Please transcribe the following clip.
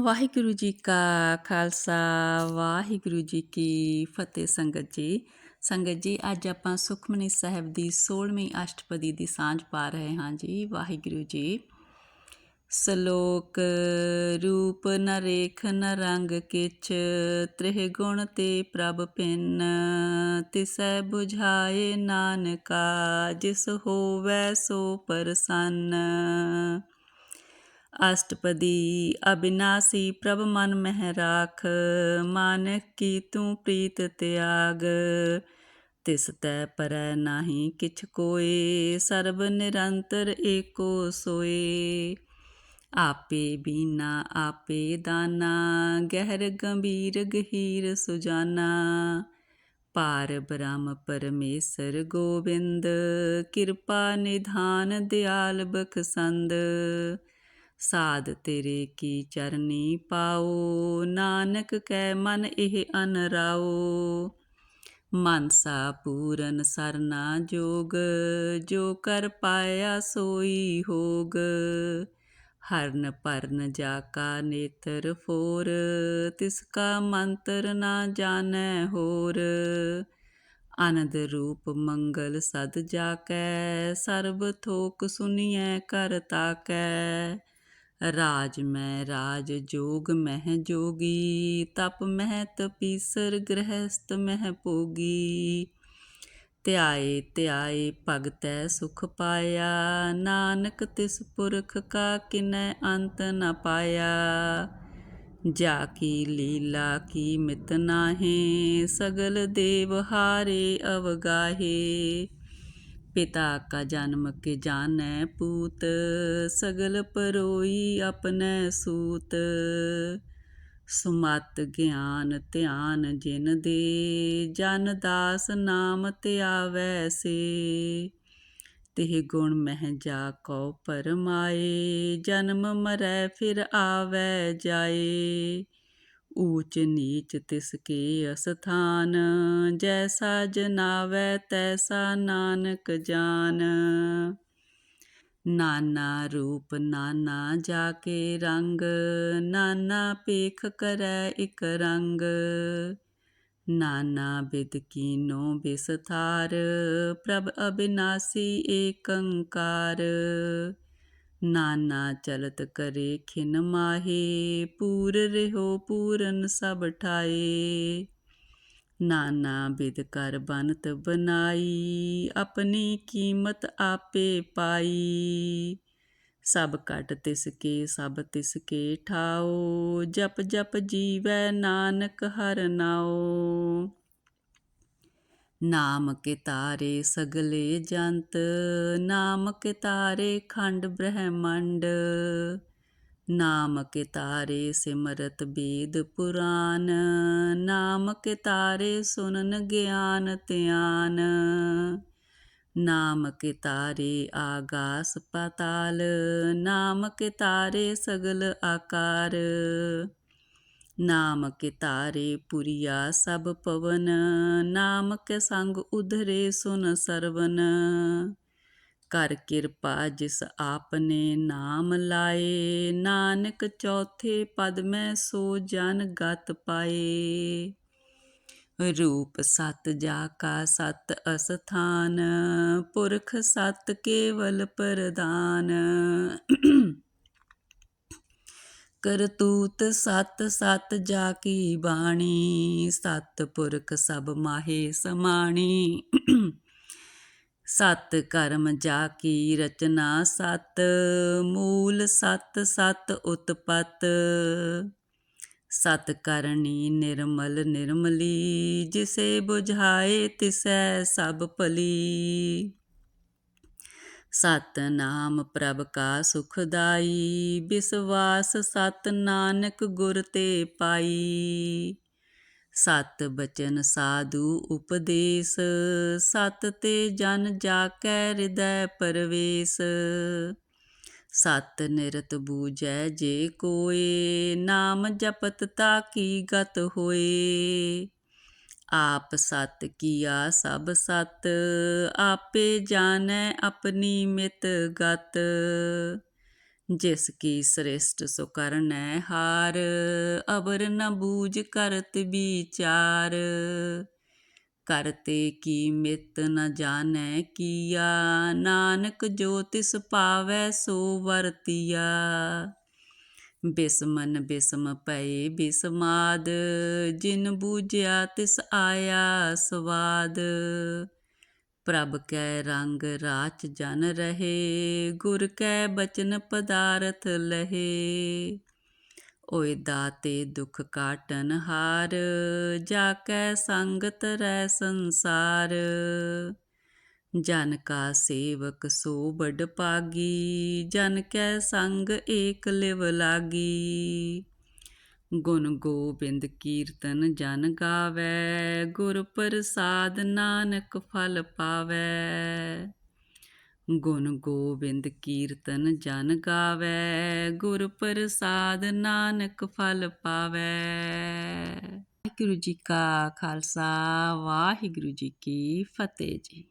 ਵਾਹਿਗੁਰੂ ਜੀ ਕਾ ਖਾਲਸਾ, ਵਾਹਿਗੁਰੂ ਜੀ ਕੀ ਫਤਿਹ ਸੰਗਤ ਜੀ। ਸੰਗਤ ਜੀ, ਅੱਜ ਆਪਾਂ ਸੁਖਮਨੀ ਸਾਹਿਬ ਦੀ 16ਵੀਂ ਅਸ਼ਟਪਦੀ ਦੀ ਸਾਂਝ ਪਾ ਰਹੇ ਹਾਂ ਜੀ, ਵਾਹਿਗੁਰੂ ਜੀ। ਸ਼ਲੋਕ ਰੂਪ ਨ ਰੇਖ ਨ ਰੰਗ ਕਿਛ, ਤ੍ਰਿਹ ਗੁਣ ਤੇ ਪ੍ਰਭ ਪਿੰਨ। ਤਿਸੈ 부ਝਾਏ ਨਾਨਕਾ, ਜਿਸ ਹੋਵੈ ਸੋ ਪਰਸੰਨ। ਅਸ਼ਟਪਦੀ ਅਬਿਨਾਸੀ, ਪ੍ਰਭ ਮਨ ਮਹਿ ਰਾਖ, ਮਾਨਕ ਕੀ ਤੂੰ ਪ੍ਰੀਤ ਤਿਆਗ। ਤਿਸ ਤੈ ਪਰੈ ਨਾਹੀ ਕਿਛ ਕੋਏ, ਸਰਬ ਨਿਰੰਤਰ ਏਕੋ ਸੋਏ। ਆਪੇ ਬੀਨਾ, ਆਪੇ ਦਾਨਾ, ਗਹਿਰ ਗੰਭੀਰ ਗਹੀਰ ਸੁਜਾਨਾ। ਪਾਰ ਬ੍ਰਹਮ ਪਰਮੇਸ਼ਰ ਗੋਬਿੰਦ, ਕਿਰਪਾ ਨਿਧਾਨ ਦਿਆਲ ਬਖਸੰਦ। ਸਾਧ ਤੇਰੇ ਕੀ ਚਰਨੀ ਪਾਓ ਨਾਨਕ ਕੈ ਮਨ ਇਹ ਅਨਰਾਓ ਮਨਸਾ ਪੂਰਨ ਸਰਨਾ ਜੋਗ ਜੋ ਕਰ ਪਾਇਆ ਸੋਈ ਹੋਗ ਹਰਨ ਪਰਨ ਜਾ ਕਾ ਨੇਤਰ ਫੋਰ ਤਿਸ ਕਾ ਮੰਤਰ ਨਾ ਜਾਣੈ ਹੋਰ ਆਨੰਦ ਰੂਪ ਮੰਗਲ ਸਦ ਜਾ ਕੈ ਸਰਬ ਥੋਕ ਸੁਨੀਐ ਕਰ ਤਾਕੈ ਰਾਜ ਮੈਂ ਰਾਜ ਜੋਗ ਮਹਿ ਜੋਗੀ ਤਪ ਮਹਿ ਤਪੀਸਰ ਗ੍ਰਹਸਤ ਮਹਿ ਭੋਗੀ ਧਿਆਏ ਧਿਆਏ ਭਗਤੈ ਸੁਖ ਪਾਇਆ ਨਾਨਕ ਤਿਸ ਪੁਰਖ ਕਾ ਕਿਨੈ ਅੰਤ ਨ ਪਾਇਆ ਜਾ ਕੀ ਲੀਲਾ ਕੀ ਮਿਤ ਨਾਹੇ ਸਗਲ ਦੇਵ ਹਾਰੇ ਅਵਗਾਹੇ ਪਿਤਾ ਕਾ ਜਨਮ ਕੇ ਜਾਣੈ ਪੂਤ, ਸਗਲ ਪਰੋਈ ਆਪਣੈ ਸੂਤ। ਸੁਮਤ ਗਿਆਨ ਧਿਆਨ ਜਿਨ ਦੇ, ਜਨ ਦਾਸ ਨਾਮ ਧਿਆਵੈ ਸੇ। ਤਿਹ ਗੁਣ ਮਹਿ ਜਾ ਕਉ ਪਰਮਾਏ, ਜਨਮ ਮਰੈ ਫਿਰ ਆਵੈ ਜਾਏ। ਊਚ ਨੀਚ ਤਿਸ ਕੇ ਅਸਥਾਨ, ਜੈਸਾ ਜਨਾਵੈ ਤੈਸਾ ਨਾਨਕ ਜਾਨ। ਨਾਨਾ ਰੂਪ ਨਾਨਾ ਜਾ ਕੇ ਰੰਗ, ਨਾਨਾ ਪੇਖ ਕਰੈ ਇਕ ਰੰਗ। ਨਾਨਾ ਬਿਦ ਕੀਨੋ ਬਿਸਥਾਰ, ਪ੍ਰਭ ਅਬਿਨਾਸੀ ਏਕੰਕਾਰ। ਨਾਨਾ ਚਲਤ ਕਰੇ ਖਿਨ ਮਾਹੇ, ਪੂਰ ਰਹਿਓ ਪੂਰਨ ਸਭ ਠਾਏ। ਨਾਨਾ ਬਿਦ ਕਰ ਬਨਤ ਬਨਾਈ, ਆਪਣੀ ਕੀਮਤ ਆਪੇ ਪਾਈ। ਸਭ ਕਟ ਤਿਸ ਕੇ, ਸਭ ਤਿਸ ਕੇ ਠਾਓ, ਜਪ ਜਪ ਜੀਵੈ ਨਾਨਕ ਹਰ ਨਾਓ। ਨਾਮ ਕੇ ਤਾਰੇ ਸਗਲੇ ਜੰਤ, ਨਾਮ ਕੇ ਤਾਰੇ ਖੰਡ ਬ੍ਰਹਮੰਡ। ਨਾਮ ਕੇ ਤਾਰੇ ਸਿਮਰਤ ਬੇਦ ਪੁਰਾਨ, ਨਾਮ ਕੇ ਤਾਰੇ ਸੁਨਨ ਗਿਆਨ ਧਿਆਨ। ਨਾਮ ਕੇ ਤਾਰੇ ਆਗਾਸ ਪਤਾਲ, ਨਾਮ ਕੇ ਤਾਰੇ ਸਗਲ ਆਕਾਰ। ਨਾਮ ਕੇ ਤਾਰੇ ਪੁਰੀਆ ਸਭ ਪਵਨ, ਨਾਮ ਕੇ ਸੰਗ ਉਧਰੇ ਸੁਨ ਸਰਵਨ। ਕਰ ਕਿਰਪਾ ਜਿਸ ਆਪਨੇ ਨਾਮ ਲਾਏ, ਨਾਨਕ ਚੌਥੇ ਪਦ ਮੈਂ ਸੋ ਜਨ ਗਤ ਪਾਏ। ਰੂਪ ਸਤ ਜਾ ਕਾ ਸਤ ਅਸਥਾਨ, ਪੁਰਖ ਸਤ ਕੇਵਲ ਪ੍ਰਦਾਨ ਕਰਤੂਤ ਸਤ ਸਤ ਜਾ ਕੀ ਬਾਣੀ, ਸਤ ਪੁਰਖ ਸਭ ਮਾਹੇ ਸਮਾਣੀ। ਸਤ ਕਰਮ ਜਾ ਕੀ ਰਚਨਾ ਸਤ, ਮੂਲ ਸਤ ਸਤ ਉਤਪਤ। ਸਤ ਕਰਨੀ ਨਿਰਮਲ ਨਿਰਮਲੀ, ਜਿਸੇ 부ਝਾਏ ਤਿਸੈ ਸਭ ਭਲੀ। ਸਤਨਾਮ ਪ੍ਰਭ ਕਾ ਸੁਖਦਾਈ ਵਿਸ਼ਵਾਸ ਸਤ ਨਾਨਕ ਗੁਰ ਤੇ ਪਾਈ। ਸਤ ਬਚਨ ਸਾਧੂ ਉਪਦੇਸ, ਸਤ ਤੇ ਜਨ ਜਾ ਕੈ ਹਿਰਦੈ ਪਰਵੇਸ। ਸਤ ਨਿਰਤ ਬੂਝੈ ਜੇ ਕੋਏ, ਨਾਮ ਜਪਤ ਤਾ ਕੀ ਗਤ ਹੋਏ। ਆਪ ਸਤ ਕੀਆ ਸਭ ਸਤ, ਆਪੇ ਜਾਣੈ ਆਪਣੀ ਮਿਤ ਗਤ। ਜਿਸ ਕੀ ਸ੍ਰਿਸ਼ਟ ਸੋ ਕਰਨੈ ਹਾਰ, ਅਵਰ ਨ ਬੂਝ ਕਰਤ ਵਿਚਾਰ। ਕਰਤੇ ਕੀ ਮਿਤ ਨ ਜਾਣੈ ਕੀਆ, ਨਾਨਕ ਜੋ ਤਿਸ ਪਾਵੈ ਸੋ ਵਰਤੀਆ। ਬਿਸਮਨ ਬਿਸਮ ਪਏ ਬਿਸਮਾਦ, ਜਿਨ ਬੂਝਿਆ ਤਿਸ ਆਇਆ ਸਵਾਦ। ਪ੍ਰਭ ਕੈ ਰੰਗ ਰਾਚ ਜਨ ਰਹੇ, ਗੁਰ ਕੈ ਬਚਨ ਪਦਾਰਥ ਲਹੇ। ਓਏ ਦਾਤੇ ਦੁਖ ਕਾਟਨ ਹਾਰ, ਜਾ ਕੈ ਸੰਗਤ ਰਹਿ ਸੰਸਾਰ। ਜਨ ਕਾ ਸੇਵਕ ਸੋ ਬੜ ਪਾਗੀ ਜਨ ਕੈ ਸੰਗ ਏਕ ਲਿਵ ਲਾਗੀ। ਗੁਣ ਗੋਬਿੰਦ ਕੀਰਤਨ ਜਨ ਗਾਵੈ, ਗੁਰ ਪ੍ਰਸਾਦ ਨਾਨਕ ਫਲ ਪਾਵੈ। ਗੁਣ ਗੋਬਿੰਦ ਕੀਰਤਨ ਜਨ ਗਾਵੈ, ਗੁਰ ਪ੍ਰਸਾਦ ਨਾਨਕ ਫਲ ਪਾਵੈ। ਵਾਹਿਗੁਰੂ ਜੀ ਕਾ ਖਾਲਸਾ, ਵਾਹਿਗੁਰੂ ਜੀ ਕੀ ਫਤਿਹ ਜੀ।